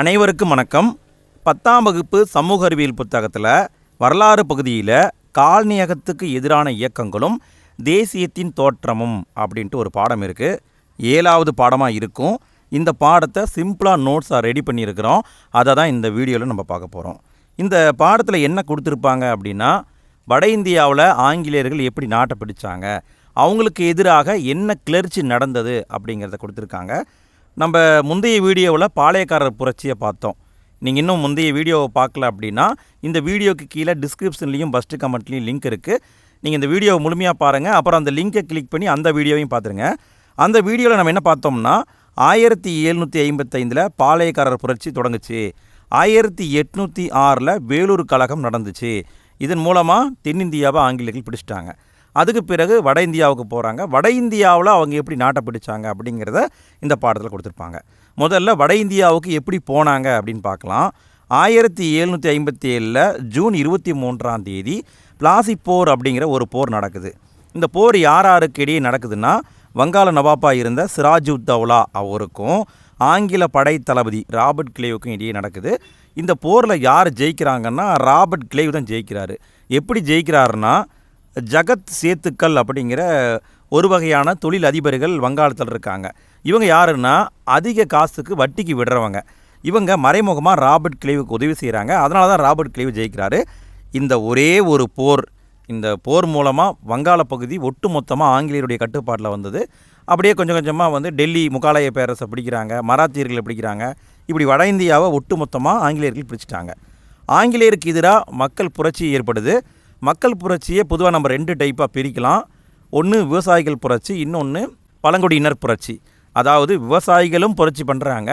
அனைவருக்கும் வணக்கம். பத்தாம் வகுப்பு சமூக அறிவியல் புத்தகத்தில் வரலாறு பகுதியில் கால்நியகத்துக்கு எதிரான இயக்கங்களும் தேசியத்தின் தோற்றமும் அப்படின்ட்டு ஒரு பாடம் இருக்குது ஏழாவது பாடமாக இருக்கும். இந்த பாடத்தை சிம்பிளாக நோட்ஸாக ரெடி பண்ணியிருக்கிறோம். அதை தான் இந்த வீடியோவில் நம்ம பார்க்க போகிறோம் இந்த பாடத்தில் என்ன கொடுத்துருப்பாங்க அப்படின்னா வட இந்தியாவில் ஆங்கிலேயர்கள் எப்படி நாட்டை பிடிச்சாங்க அவங்களுக்கு எதிராக என்ன கிளர்ச்சி நடந்தது அப்படிங்கிறத கொடுத்துருக்காங்க. நம்ம முந்தைய வீடியோவில் பாளையக்காரர் புரட்சியை பார்த்தோம். நீங்கள் இன்னும் முந்தைய வீடியோவை பார்க்கல அப்படின்னா இந்த வீடியோக்கு கீழே டிஸ்கிரிப்ஷன்லேயும் ஃபஸ்ட்டு கமெண்ட்லேயும் லிங்க் இருக்குது நீங்கள் இந்த வீடியோவை முழுமையாக பாருங்கள் அப்புறம் அந்த லிங்கை கிளிக் பண்ணி அந்த வீடியோவையும் பார்த்துருங்க. அந்த வீடியோவில் நம்ம என்ன பார்த்தோம்னா ஆயிரத்தி எழுநூற்றி ஐம்பத்தைந்தில் பாளையக்காரர் புரட்சி தொடங்குச்சு. ஆயிரத்தி எட்நூற்றி ஆறில் வேலூர் கழகம் நடந்துச்சு. இதன் மூலமாக தென்னிந்தியாவை ஆங்கிலேயர்கள் பிடிச்சிட்டாங்க. அதுக்கு பிறகு வட இந்தியாவுக்கு போகிறாங்க வட இந்தியாவில் அவங்க எப்படி நாட்டை பிடிச்சாங்க அப்படிங்கிறத இந்த பாடத்தில் கொடுத்துருப்பாங்க. முதல்ல வட இந்தியாவுக்கு எப்படி போனாங்க அப்படின்னு பார்க்கலாம். ஆயிரத்தி எழுநூற்றி ஐம்பத்தி ஏழில் ஜூன் இருபத்தி மூன்றாம் தேதி பிளாசி போர் அப்படிங்கிற ஒரு போர் நடக்குது. இந்த போர் யார் யாருக்கு இடையே நடக்குதுன்னா வங்காள நவாப்பாக இருந்த சிராஜுத் தௌலா அவருக்கும் ஆங்கில படை தளபதி ராபர்ட் கிளேவுக்கும் இடையே நடக்குது. இந்த போரில் யார் ஜெயிக்கிறாங்கன்னா ராபர்ட் கிளேவ் தான் ஜெயிக்கிறாரு. எப்படி ஜெயிக்கிறாருன்னா ஜகத் சேத்துக்கள் அப்படிங்கிற ஒரு வகையான தொழில் அதிபர்கள் வங்காளத்தில் இருக்காங்க. இவங்க யாருன்னா அதிக காசுக்கு வட்டிக்கு விடுறவங்க. இவங்க மறைமுகமாக ராபர்ட் கிளைவுக்கு உதவி செய்கிறாங்க அதனால தான் ராபர்ட் கிளைவு ஜெயிக்கிறாரு. இந்த ஒரே ஒரு போர் இந்த போர் மூலமாக வங்காள பகுதி ஒட்டு மொத்தமாக ஆங்கிலேயருடைய கட்டுப்பாட்டில் வந்தது. அப்படியே கொஞ்சம் கொஞ்சமாக வந்து டெல்லி முகாலய பேரரசை பிடிக்கிறாங்க மராத்தியர்களை பிடிக்கிறாங்க. இப்படி வட இந்தியாவை ஒட்டு மொத்தமாக ஆங்கிலேயர்கள் பிடிச்சிட்டாங்க. ஆங்கிலேயருக்கு எதிராக மக்கள் புரட்சி ஏற்படுது. மக்கள் புரட்சியை பொதுவாக நம்ம ரெண்டு டைப்பாக பிரிக்கலாம். ஒன்று விவசாயிகள் புரட்சி இன்னொன்று பழங்குடியினர் புரட்சி. அதாவது விவசாயிகளும் புரட்சி பண்ணுறாங்க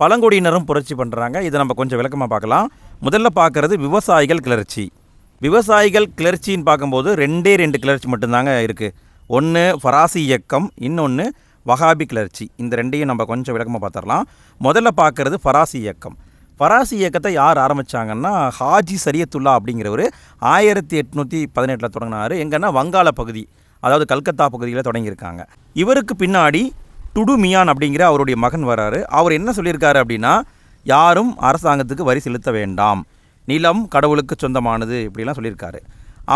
பழங்குடியினரும் புரட்சி பண்ணுறாங்க இதை நம்ம கொஞ்சம் விளக்கமாக பார்க்கலாம். முதல்ல பார்க்குறது விவசாயிகள் கிளர்ச்சி. விவசாயிகள் கிளர்ச்சின்னு பார்க்கும்போது ரெண்டே ரெண்டு கிளர்ச்சி மட்டும்தாங்க இருக்குது ஒன்று ஃபராசி இயக்கம் இன்னொன்று வகாபி கிளர்ச்சி. இந்த ரெண்டையும் நம்ம கொஞ்சம் விளக்கமாக பார்த்துடலாம். முதல்ல பார்க்குறது ஃபராசி இயக்கம். பராசி இயக்கத்தை யார் ஆரம்பித்தாங்கன்னா ஹாஜி சரியத்துல்லா அப்படிங்கிறவர் ஆயிரத்தி எட்நூற்றி பதினெட்டில் தொடங்கினார். எங்கன்னா வங்காள பகுதி அதாவது கல்கத்தா பகுதியில் தொடங்கியிருக்காங்க. இவருக்கு பின்னாடி டுடு மியான் அப்படிங்கிற அவருடைய மகன் வராரு. அவர் என்ன சொல்லியிருக்காரு அப்படின்னா யாரும் அரசாங்கத்துக்கு வரி செலுத்த வேண்டாம். நிலம் கடவுளுக்கு சொந்தமானது இப்படிலாம் சொல்லியிருக்காரு.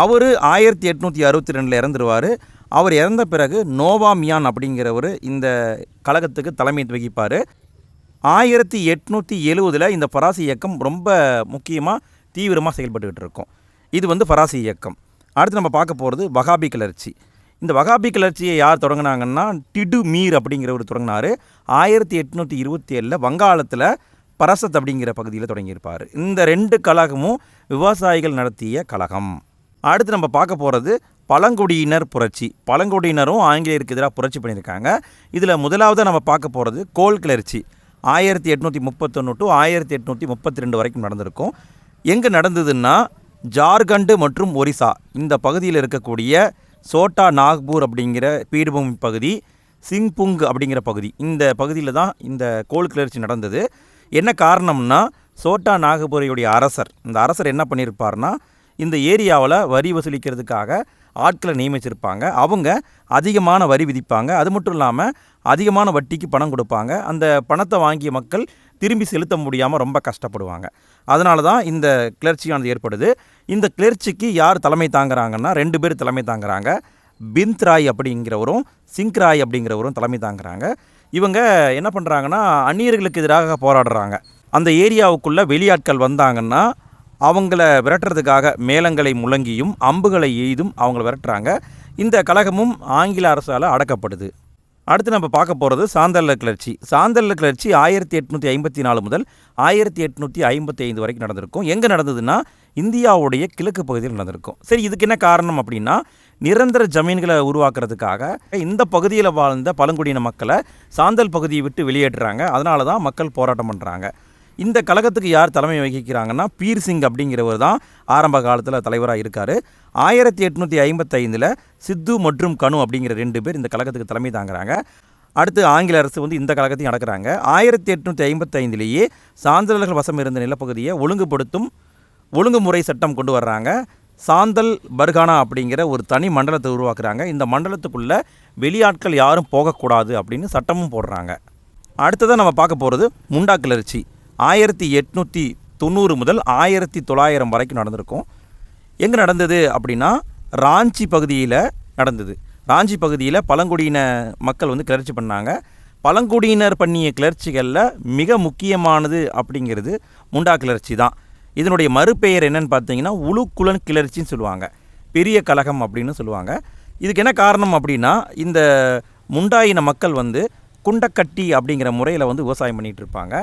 அவர் ஆயிரத்தி எட்நூற்றி அறுபத்தி ரெண்டில் இறந்துருவார். அவர் இறந்த பிறகு நோவா மியான் அப்படிங்கிறவர் இந்த கழகத்துக்கு தலைமை வகிப்பார். ஆயிரத்தி எட்நூற்றி எழுவதில் இந்த ஃபராசி இயக்கம் ரொம்ப முக்கியமாக தீவிரமாக செயல்பட்டுக்கிட்டு இருக்கும். இது வந்து ஃபராசி இயக்கம். அடுத்து நம்ம பார்க்க போகிறது வகாபி கிளர்ச்சி. இந்த வகாபி கிளர்ச்சியை யார் தொடங்கினாங்கன்னா டிடு மீர் அப்படிங்கிறவர் தொடங்கினார். ஆயிரத்தி எட்நூற்றி இருபத்தி ஏழில் வங்காளத்தில் பரசத் அப்படிங்கிற பகுதியில் தொடங்கியிருப்பார். இந்த ரெண்டு கழகமும் விவசாயிகள் நடத்திய கழகம். அடுத்து நம்ம பார்க்க போகிறது பழங்குடியினர் புரட்சி. பழங்குடியினரும் ஆங்கிலேயருக்கு எதிராக புரட்சி பண்ணியிருக்காங்க. இதில் முதலாவது நம்ம பார்க்க போகிறது கோல் கிளர்ச்சி. ஆயிரத்தி எட்நூற்றி முப்பத்தொன்று டு ஆயிரத்தி எட்நூற்றி முப்பத்தி ரெண்டு வரைக்கும் நடந்திருக்கும். எங்கே நடந்ததுன்னா ஜார்க்கண்டு மற்றும் ஒரிசா. இந்த பகுதியில் இருக்கக்கூடிய சோட்டா நாக்பூர் அப்படிங்கிற பீடபூமி பகுதி சிங்புங் அப்படிங்கிற பகுதி. இந்த பகுதியில் தான் இந்த கோல் கிளர்ச்சி நடந்தது. என்ன காரணம்னா சோட்டா நாகபுரையுடைய அரசர். இந்த அரசர் என்ன பண்ணியிருப்பார்னா இந்த ஏரியாவில் வரி வசூலிக்கிறதுக்காக ஆட்களை நியமிச்சிருப்பாங்க. அவங்க அதிகமான வரி விதிப்பாங்க. அது மட்டும் இல்லாமல் அதிகமான வட்டிக்கு பணம் கொடுப்பாங்க. அந்த பணத்தை வாங்கிய மக்கள் திரும்பி செலுத்த முடியாமல் ரொம்ப கஷ்டப்படுவாங்க. அதனால தான் இந்த கிளர்ச்சியானது ஏற்படுது. இந்த கிளர்ச்சிக்கு யார் தலைமை தாங்குறாங்கன்னா ரெண்டு பேர் தலைமை தாங்குறாங்க. பிந்த் ராய் அப்படிங்கிறவரும் சிங்க் ராய் அப்படிங்கிறவரும் தலைமை தாங்குறாங்க. இவங்க என்ன பண்ணுறாங்கன்னா அந்நியர்களுக்கு எதிராக போராடுறாங்க. அந்த ஏரியாவுக்குள்ளே வெளியாட்கள் வந்தாங்கன்னா அவங்கள விரட்டுறதுக்காக மேளங்களை முழங்கியும் அம்புகளை எய்தும் அவங்கள விரட்டுறாங்க. இந்த கழகமும் ஆங்கில அரசால் அடக்கப்படுது. அடுத்து நம்ம பார்க்க போகிறது சாந்தல்ல கிளர்ச்சி. சாந்தல்ல கிளர்ச்சி ஆயிரத்தி எட்நூற்றி ஐம்பத்தி நாலு முதல் ஆயிரத்தி எட்நூற்றி ஐம்பத்தி ஐந்து வரைக்கும் நடந்திருக்கும். எங்கே நடந்ததுன்னா இந்தியாவுடைய கிழக்கு பகுதியில் நடந்திருக்கும். சரி இதுக்கு என்ன காரணம் அப்படின்னா நிரந்தர ஜமீன்களை உருவாக்குறதுக்காக இந்த பகுதியில் வாழ்ந்த பழங்குடியின மக்களை சாந்தல் பகுதியை விட்டு வெளியேற்றுறாங்க. அதனால தான் மக்கள் போராட்டம் பண்ணுறாங்க இந்த கழகத்துக்கு யார் தலைமை வகிக்கிறாங்கன்னா பீர் சிங் அப்படிங்கிறவர் தான் ஆரம்ப காலத்தில் தலைவராக இருக்கார். ஆயிரத்தி எட்நூற்றி ஐம்பத்தைந்தில் சித்து மற்றும் கனு அப்படிங்கிற ரெண்டு பேர் இந்த கழகத்துக்கு தலைமை தாங்குறாங்க. அடுத்து ஆங்கில அரசு வந்து இந்த கழகத்தையும் நடக்கிறாங்க ஆயிரத்தி எட்நூற்றி ஐம்பத்தைந்திலேயே சாந்தலர்கள் வசம் இருந்த நிலப்பகுதியை ஒழுங்குபடுத்தும் ஒழுங்குமுறை சட்டம் கொண்டு வர்றாங்க. சாந்தல் பர்கானா அப்படிங்கிற ஒரு தனி மண்டலத்தை உருவாக்குறாங்க. இந்த மண்டலத்துக்குள்ளே வெளியாட்கள் யாரும் போகக்கூடாது அப்படின்னு சட்டமும் போடுறாங்க. அடுத்ததாக நம்ம பார்க்க போகிறது முண்டா கிளர்ச்சி. ஆயிரத்தி எட்நூற்றி தொண்ணூறு முதல் ஆயிரத்தி தொள்ளாயிரம் வரைக்கும் நடந்திருக்கும். எங்கே நடந்தது அப்படின்னா ராஞ்சி பகுதியில் நடந்தது. ராஞ்சி பகுதியில் பழங்குடியின மக்கள் வந்து கிளர்ச்சி பண்ணாங்க. பழங்குடியினர் பண்ணிய கிளர்ச்சிகளில் மிக முக்கியமானது அப்படிங்கிறது முண்டா கிளர்ச்சி தான். இதனுடைய மறுபெயர் என்னன்னு பார்த்தீங்கன்னா உளுக்குலன் கிளர்ச்சின்னு சொல்லுவாங்க. பெரிய கலகம் அப்படின்னு சொல்லுவாங்க. இதுக்கு என்ன காரணம் அப்படின்னா இந்த முண்டாயின மக்கள் வந்து குண்டக்கட்டி அப்படிங்கிற முறையில் வந்து விவசாயம் பண்ணிகிட்டு இருப்பாங்க.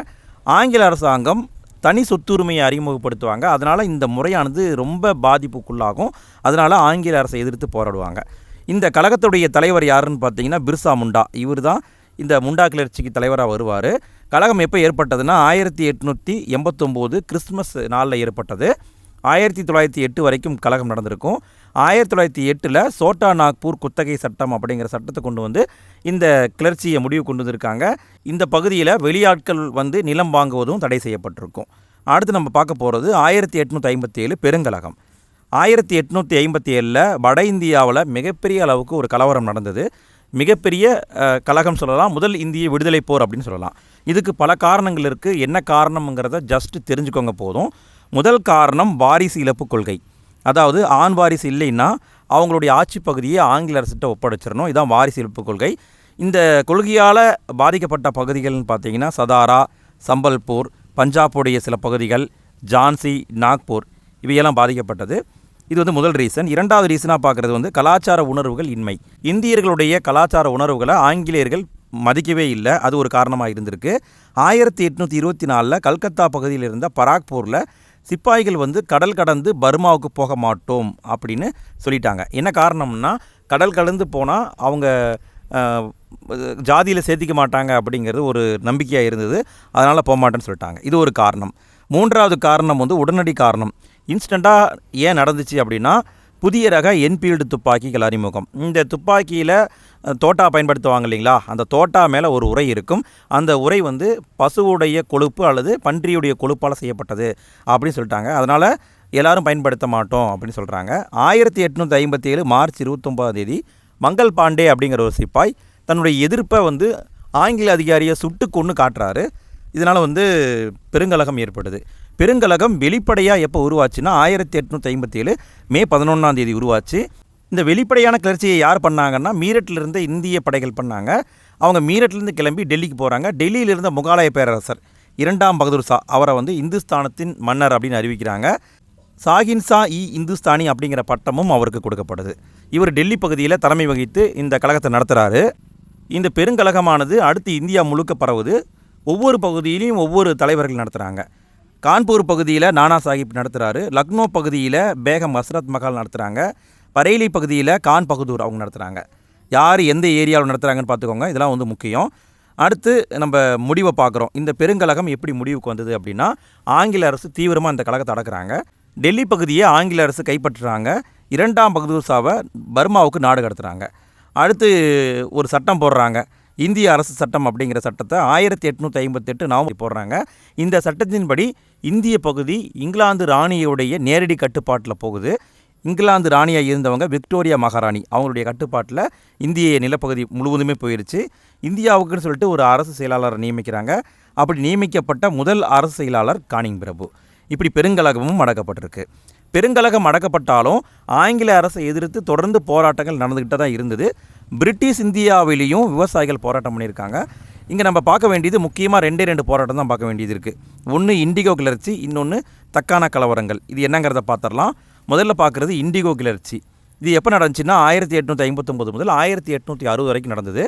ஆங்கில அரசாங்கம் தனி சொத்துரிமையை அறிமுகப்படுத்துவாங்க. அதனால் இந்த முறையானது ரொம்ப பாதிப்புக்குள்ளாகும். அதனால் ஆங்கில அரசை எதிர்த்து போராடுவாங்க. இந்த கழகத்துடைய தலைவர் யாருன்னு பார்த்தீங்கன்னா பிர்சா முண்டா. இவர் தான் இந்த முண்டா கிளர்ச்சிக்கு தலைவராக வருவார். கழகம் எப்போ ஏற்பட்டதுன்னா ஆயிரத்தி எட்நூற்றி எண்பத்தொம்போது கிறிஸ்மஸ் நாளில் ஏற்பட்டது. ஆயிரத்தி தொள்ளாயிரத்தி எட்டு வரைக்கும் கழகம் நடந்திருக்கும். ஆயிரத்தி தொள்ளாயிரத்தி எட்டில் சோட்டா நாக்பூர் குத்தகை சட்டம் அப்படிங்கிற சட்டத்தை கொண்டு வந்து இந்த கிளர்ச்சியை முடிவு கொண்டு வந்திருக்காங்க. இந்த பகுதியில் வெளியாட்கள் வந்து நிலம் வாங்குவதும் தடை செய்யப்பட்டிருக்கும். அடுத்து நம்ம பார்க்க போகிறது ஆயிரத்தி எட்நூற்றி ஐம்பத்தி ஏழு பெருங்கலகம். ஆயிரத்தி எட்நூற்றி ஐம்பத்தி ஏழில் வட இந்தியாவில் மிகப்பெரிய அளவுக்கு ஒரு கலவரம் நடந்தது. மிகப்பெரிய கழகம் கலகம் சொல்லலாம் முதல் இந்திய விடுதலை போர் அப்படின்னு சொல்லலாம். இதுக்கு பல காரணங்கள் இருக்குது என்ன காரணம்ங்கிறத ஜஸ்ட் தெரிஞ்சுக்கோங்க போதும். முதல் காரணம் வாரிசு இழப்பு கொள்கை. அதாவது ஆண் வாரிசு இல்லைன்னா அவங்களுடைய ஆட்சி பகுதியை ஆங்கில அரசிட்ட ஒப்படைச்சிடணும். இதான் வாரிசு இழப்பு கொள்கை. இந்த கொள்கையால் பாதிக்கப்பட்ட பகுதிகள்னு பார்த்தீங்கன்னா சதாரா சம்பல்பூர் பஞ்சாபுடைய சில பகுதிகள் ஜான்சி நாக்பூர் இவையெல்லாம் பாதிக்கப்பட்டது. இது வந்து முதல் ரீசன். இரண்டாவது ரீசனாக பார்க்குறது வந்து கலாச்சார உணர்வுகள் இன்மை. இந்தியர்களுடைய கலாச்சார உணர்வுகளை ஆங்கிலேயர்கள் மதிக்கவே இல்லை. அது ஒரு காரணமாக இருந்திருக்கு. ஆயிரத்தி எட்நூற்றி இருபத்தி நாலில் கல்கத்தா பகுதியில் இருந்த பராக்பூரில் சிப்பாய்கள் வந்து கடல் கடந்து பர்மாவுக்கு போக மாட்டோம் அப்படின்னு சொல்லிட்டாங்க. என்ன காரணம்னா கடல் கடந்து போனால் அவங்க ஜாதியில் சேர்த்திக்க மாட்டாங்க அப்படிங்கிறது ஒரு நம்பிக்கையாக இருந்தது. அதனால் போக மாட்டேன்னு சொல்லிட்டாங்க. இது ஒரு காரணம். மூன்றாவது காரணம் வந்து உடனடி காரணம். இன்ஸ்டண்ட்டாக ஏன் நடந்துச்சு அப்படின்னா புதிய ரக என்ஃபீல்டு துப்பாக்கிகள் அறிமுகம். இந்த துப்பாக்கியில் தோட்டா பயன்படுத்துவாங்க இல்லைங்களா? அந்த தோட்டா மேலே ஒரு உரை இருக்கும். அந்த உரை வந்து பசுவுடைய கொழுப்பு அல்லது பன்றியுடைய கொழுப்பால் செய்யப்பட்டது அப்படின்னு சொல்லிட்டாங்க. அதனால் எல்லாரும் பயன்படுத்த மாட்டோம் அப்படின்னு சொல்கிறாங்க ஆயிரத்தி எட்நூற்றி ஐம்பத்தி ஏழு மார்ச் இருபத்தொம்பதாம் தேதி மங்கள் பாண்டே அப்படிங்கிற ஒரு சிப்பாய் தன்னுடைய எதிர்ப்பை வந்து ஆங்கில அதிகாரியை சுட்டு கொன்று காட்டுறாரு. இதனால் வந்து பெருங்கலகம் ஏற்படுது பெருங்கலகம் வெளிப்படையாக எப்போ உருவாச்சுன்னா ஆயிரத்தி எட்நூற்றி ஐம்பத்தி ஏழு மே பதினொன்றாம் தேதி உருவாச்சு. இந்த வெளிப்படையான கிளர்ச்சியை யார் பண்ணாங்கன்னா மீரட்டில் இந்திய படைகள் பண்ணாங்க. அவங்க மீரட்லேருந்து கிளம்பி டெல்லிக்கு போகிறாங்க டெல்லியில் இருந்த பேரரசர் இரண்டாம் பகதூர் ஷா அவரை வந்து இந்துஸ்தானத்தின் மன்னர் அப்படின்னு அறிவிக்கிறாங்க. சாகின்சா இ இந்துஸ்தானி அப்படிங்கிற பட்டமும் அவருக்கு கொடுக்கப்படுது. இவர் டெல்லி பகுதியில் தலைமை வகித்து இந்த கழகத்தை நடத்துகிறாரு இந்த பெருங்கழகமானது அடுத்து இந்தியா முழுக்க பரவுது. ஒவ்வொரு பகுதியிலையும் ஒவ்வொரு தலைவர்கள் நடத்துகிறாங்க கான்பூர் பகுதியில் நானா சாஹிப் நடத்துகிறாரு லக்னோ பகுதியில் பேகம் ஹஸ்ரத் மஹால் நடத்துகிறாங்க பரேலி பகுதியில் கான் பகதூர் அவங்க நடத்துகிறாங்க யார் எந்த ஏரியாவில் நடத்துகிறாங்கன்னு பார்த்துக்கோங்க. இதெல்லாம் வந்து முக்கியம். அடுத்து நம்ம முடிவை பார்க்குறோம். இந்த பெருங்கழகம் எப்படி முடிவுக்கு வந்தது அப்படின்னா ஆங்கில அரசு தீவிரமாக இந்த கழகத்தை அடக்கிறாங்க. டெல்லி பகுதியை ஆங்கில அரசு கைப்பற்றுறாங்க. இரண்டாம் பகதூர் சாவை பர்மாவுக்கு நாடு கடத்துகிறாங்க அடுத்து ஒரு சட்டம் போடுறாங்க. இந்திய அரசு சட்டம் அப்படிங்கிற சட்டத்தை ஆயிரத்தி எட்நூற்றி ஐம்பத்தெட்டு நவம்பர் போடுறாங்க. இந்த சட்டத்தின்படி இந்திய பகுதி இங்கிலாந்து ராணியுடைய நேரடி கட்டுப்பாட்டில் போகுது. இங்கிலாந்து ராணியாக இருந்தவங்க விக்டோரியா மகாராணி. அவங்களுடைய கட்டுப்பாட்டில் இந்திய நிலப்பகுதி முழுவதுமே போயிருச்சு. இந்தியாவுக்குன்னு சொல்லிட்டு ஒரு அரசு செயலாளரை நியமிக்கிறாங்க. அப்படி நியமிக்கப்பட்ட முதல் அரசு செயலாளர் கானிங் பிரபு. இப்படி பெருங்கலகமும் அடக்கப்பட்டிருக்கு. பெருங்கழகம் அடக்கப்பட்டாலும் ஆங்கில அரசை எதிர்த்து தொடர்ந்து போராட்டங்கள் நடந்துக்கிட்டு தான் இருந்தது. பிரிட்டிஷ் இந்தியாவிலேயும் விவசாயிகள் போராட்டம் பண்ணியிருக்காங்க. இங்கே நம்ம பார்க்க வேண்டியது முக்கியமாக ரெண்டே ரெண்டு போராட்டம் தான் பார்க்க வேண்டியது இருக்குது ஒன்று இண்டிகோ கிளர்ச்சி இன்னொன்று தக்கான கலவரங்கள். இது என்னங்கிறத பார்த்துடலாம். முதல்ல பார்க்குறது இண்டிகோ கிளர்ச்சி. இது எப்போ நடந்துச்சுன்னா ஆயிரத்தி எட்நூற்றி ஐம்பத்தொம்போது முதல் ஆயிரத்தி எட்நூற்றி அறுபது வரைக்கும் நடந்தது.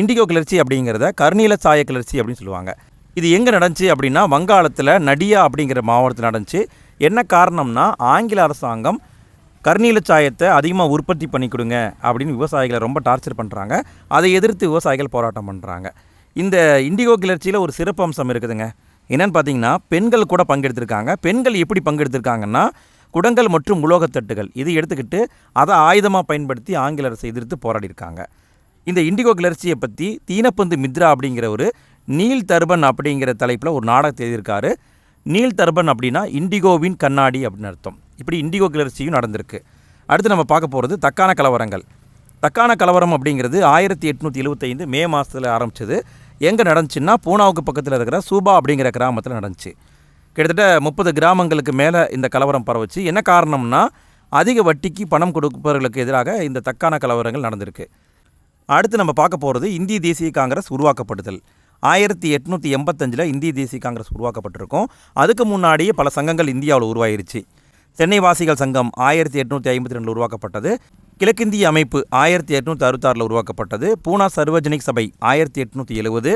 இண்டிகோ கிளர்ச்சி அப்படிங்கிறத கர்ணீல சாய கிளர்ச்சி அப்படின்னு சொல்லுவாங்க. இது எங்கே நடந்துச்சு அப்படின்னா வங்காளத்தில் நடியா அப்படிங்கிற மாவட்டத்தில் நடந்துச்சு. என்ன காரணம்னா ஆங்கில அரசாங்கம் கர்ணீல சாயத்தை அதிகமாக உற்பத்தி பண்ணி கொடுங்க அப்படின்னு விவசாயிகளை ரொம்ப டார்ச்சர் பண்ணுறாங்க அதை எதிர்த்து விவசாயிகள் போராட்டம் பண்ணுறாங்க இந்த இண்டிகோ கிளர்ச்சியில் ஒரு சிறப்பு அம்சம் இருக்குதுங்க. என்னென்னு பார்த்தீங்கன்னா பெண்கள் கூட பங்கெடுத்திருக்காங்க. பெண்கள் எப்படி பங்கெடுத்திருக்காங்கன்னா குடங்கள் மற்றும் உலோகத்தட்டுகள். இது எடுத்துக்கிட்டு அதை ஆயுதமாக பயன்படுத்தி ஆங்கில அரசை எதிர்த்து போராடியிருக்காங்க. இந்த இண்டிகோ கிளர்ச்சியை பற்றி தீனப்பந்து மித்ரா அப்படிங்கிற ஒரு நீல் தர்பன் அப்படிங்கிற தலைப்பில் ஒரு நாடகத்தை எழுதியிருக்காரு. நீல் தர்பன் அப்படின்னா இண்டிகோவின் கண்ணாடி அப்படின்னு அர்த்தம். இப்படி இண்டிகோ கிளர்ச்சியும் நடந்திருக்கு. அடுத்து நம்ம பார்க்க போகிறது தக்கான கலவரங்கள். தக்கான கலவரம் அப்படிங்கிறது ஆயிரத்தி எட்நூற்றி எழுபத்தைந்து மே மாதத்தில் ஆரம்பிச்சது. எங்கே நடந்துச்சுன்னா பூனாவுக்கு பக்கத்தில் இருக்கிற சூபா அப்படிங்கிற கிராமத்தில் நடந்துச்சு. கிட்டத்தட்ட முப்பது கிராமங்களுக்கு மேலே இந்த கலவரம் பரவுச்சு. என்ன காரணம்னா அதிக வட்டிக்கு பணம் கொடுப்பவர்களுக்கு எதிராக இந்த தக்கான கலவரங்கள் நடந்திருக்கு. அடுத்து நம்ம பார்க்க போகிறது இந்திய தேசிய காங்கிரஸ் உருவாக்கப்படுதல் ஆயிரத்தி எட்நூற்றி எண்பத்தஞ்சில் இந்திய தேசிய காங்கிரஸ் உருவாக்கப்பட்டிருக்கும். அதுக்கு முன்னாடியே பல சங்கங்கள் இந்தியாவில் உருவாயிருச்சு. சென்னை வாசிகள் சங்கம் ஆயிரத்தி எட்நூற்றி ஐம்பத்தி ரெண்டில் உருவாக்கப்பட்டது. கிழக்கிந்திய அமைப்பு ஆயிரத்தி எட்நூற்றி அறுபத்தாறில் உருவாக்கப்பட்டது. பூனா சர்வஜனிக் சபை ஆயிரத்தி எட்நூற்றி எழுபது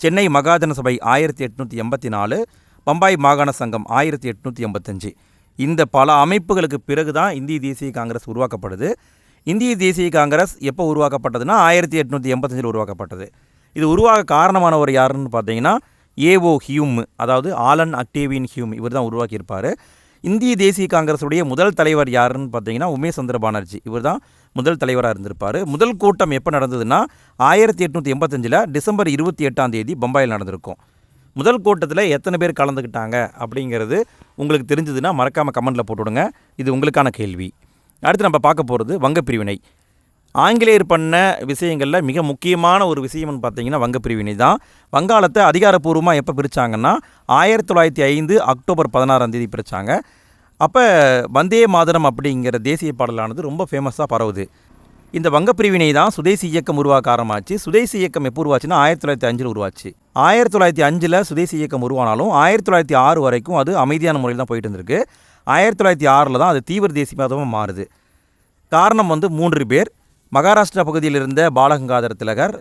சென்னை மகாஜன சபை ஆயிரத்தி எட்நூற்றி எண்பத்தி நாலு. பம்பாய் மாகாண சங்கம் ஆயிரத்தி எட்நூற்றி எண்பத்தஞ்சு. இந்த பல அமைப்புகளுக்கு பிறகு தான் இந்திய தேசிய காங்கிரஸ் உருவாக்கப்படுது. இந்திய தேசிய காங்கிரஸ் எப்போ உருவாக்கப்பட்டதுன்னா ஆயிரத்தி எட்நூற்றி எண்பத்தஞ்சில் உருவாக்கப்பட்டது. இது உருவாக காரணமானவர் யாருன்னு பார்த்தீங்கன்னா ஏஓ ஹியூம் அதாவது ஆலன் அக்டேவியன் ஹியூம் இவர் தான் உருவாக்கியிருப்பார். இந்திய தேசிய காங்கிரஸுடைய முதல் தலைவர் யாருன்னு பார்த்தீங்கன்னா உமேஷ் சந்திர பானர்ஜி. இவர் தான் முதல் தலைவராக இருந்திருப்பார். முதல் கூட்டம் எப்போ நடந்ததுன்னா ஆயிரத்தி எட்நூற்றி எண்பத்தஞ்சில் டிசம்பர் இருபத்தி எட்டாம் தேதி பம்பாயில் நடந்திருக்கும். முதல் கூட்டத்தில் எத்தனை பேர் கலந்துக்கிட்டாங்க அப்படிங்கிறது உங்களுக்கு தெரிஞ்சதுன்னா மறக்காமல் கமெண்ட்டில் போட்டுவிடுங்க. இது உங்களுக்கான கேள்வி. அடுத்து நம்ம பார்க்க போகிறது வங்கப்பிரிவினை. ஆங்கிலேயர் பண்ண விஷயங்களில் மிக முக்கியமான ஒரு விஷயம்னு பார்த்தீங்கன்னா வங்கப்பிரிவினை தான். வங்காளத்தை அதிகாரப்பூர்வமாக எப்போ பிரித்தாங்கன்னா ஆயிரத்தி தொள்ளாயிரத்தி ஐந்து அக்டோபர் பதினாறாம் தேதி பிரித்தாங்க அப்போ வந்தே மாதரம் அப்படிங்கிற தேசிய பாடலானது ரொம்ப ஃபேமஸாக பரவுது. இந்த வங்கப்பிரிவினை தான் சுதேசி இயக்கம் உருவாக்க ஆரம்பிச்சு சுதேசி இயக்கம் எப்போ உருவாச்சுன்னா ஆயிரத்தி தொள்ளாயிரத்தி அஞ்சில் உருவாச்சு. ஆயிரத்தி தொள்ளாயிரத்தி அஞ்சில் சுதேசி இயக்கம் உருவானாலும் ஆயிரத்தி தொள்ளாயிரத்தி ஆறு வரைக்கும் அது அமைதியான முறையில் தான் போயிட்டு இருந்திருக்கு. ஆயிரத்தி தொள்ளாயிரத்தி ஆறில் தான் அது தீவிர தேசியவாதமாக மாறுது. காரணம் வந்து மூன்று பேர். மகாராஷ்டிரா பகுதியில் இருந்த பாலகங்காதர திலகர்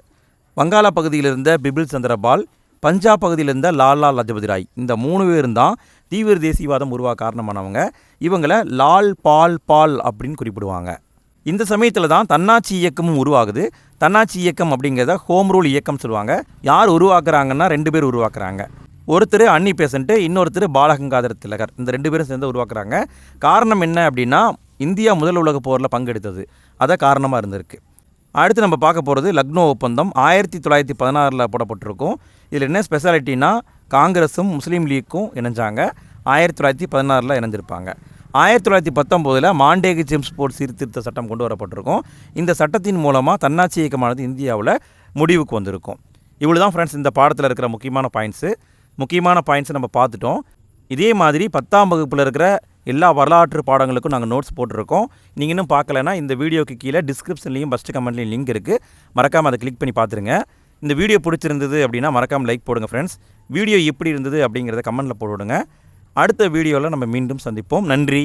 வங்காள பகுதியில் இருந்த பிபில் சந்திரபால் பஞ்சாப் பகுதியில் இருந்த லாலா லஜபதி ராய். இந்த மூணு பேரும் தான் தீவிர தேசியவாதம் உருவாக காரணமானவங்க. இவங்களை லால் பால் பால் அப்படின்னு குறிப்பிடுவாங்க. இந்த சமயத்தில் தான் தன்னாட்சி இயக்கமும் உருவாகுது. தன்னாட்சி இயக்கம் அப்படிங்கிறத ஹோம் ரூல் இயக்கம் சொல்லுவாங்க. யார் உருவாக்குறாங்கன்னா ரெண்டு பேர் உருவாக்குறாங்க. ஒருத்தர் அன்னி பேசண்ட்டு இன்னொருத்தர் பாலகங்காதர திலகர். இந்த ரெண்டு பேரும் சேர்ந்து உருவாக்குறாங்க. காரணம் என்ன அப்படின்னா இந்தியா முதல் உலக போரில் பங்கெடுத்தது. அதை காரணமாக இருந்திருக்கு. அடுத்து நம்ம பார்க்க போகிறது லக்னோ ஒப்பந்தம். ஆயிரத்தி தொள்ளாயிரத்தி பதினாறில் போடப்பட்டிருக்கும். இதில் என்ன ஸ்பெஷாலிட்டினா காங்கிரஸும் முஸ்லீம் லீக்கும் இணைஞ்சாங்க. ஆயிரத்தி தொள்ளாயிரத்தி பதினாறில் இணைஞ்சிருப்பாங்க. ஆயிரத்தி தொள்ளாயிரத்தி பத்தொம்போதில் மாண்டேகு ஜேம்ஸ் போர்ட் சீர்திருத்த சட்டம் கொண்டு வரப்பட்டிருக்கும். இந்த சட்டத்தின் மூலமாக தன்னாட்சி இயக்கமானது இந்தியாவில் முடிவுக்கு வந்திருக்கும். இவ்வளோ தான் ஃப்ரெண்ட்ஸ் இந்த பாடத்தில் இருக்கிற முக்கியமான பாயிண்ட்ஸு முக்கியமான பாயிண்ட்ஸை நம்ம பார்த்துட்டோம். இதே மாதிரி பத்தாம் வகுப்பில் இருக்கிற எல்லா வரலாற்று பாடங்களுக்கும் நாங்கள் நோட்ஸ் போட்டிருக்கோம். நீங்கள் இன்னும் பார்க்கலன்னா இந்த வீடியோக்கு கீழே டிஸ்கிரிப்ஷன்லேயும் ஃபஸ்ட்டு கமெண்ட்லேயும் லிங்க் இருக்குது மறக்காமல் அதை கிளிக் பண்ணி பார்த்துருங்க. இந்த வீடியோ பிடிச்சிருந்தது அப்படின்னா மறக்காமல் லைக் போடுங்க ஃப்ரெண்ட்ஸ் வீடியோ எப்படி இருந்தது அப்படிங்கிறத கமெண்ட்டில் போட்டுவிடுங்க. அடுத்த வீடியோவில் நம்ம மீண்டும் சந்திப்போம். நன்றி.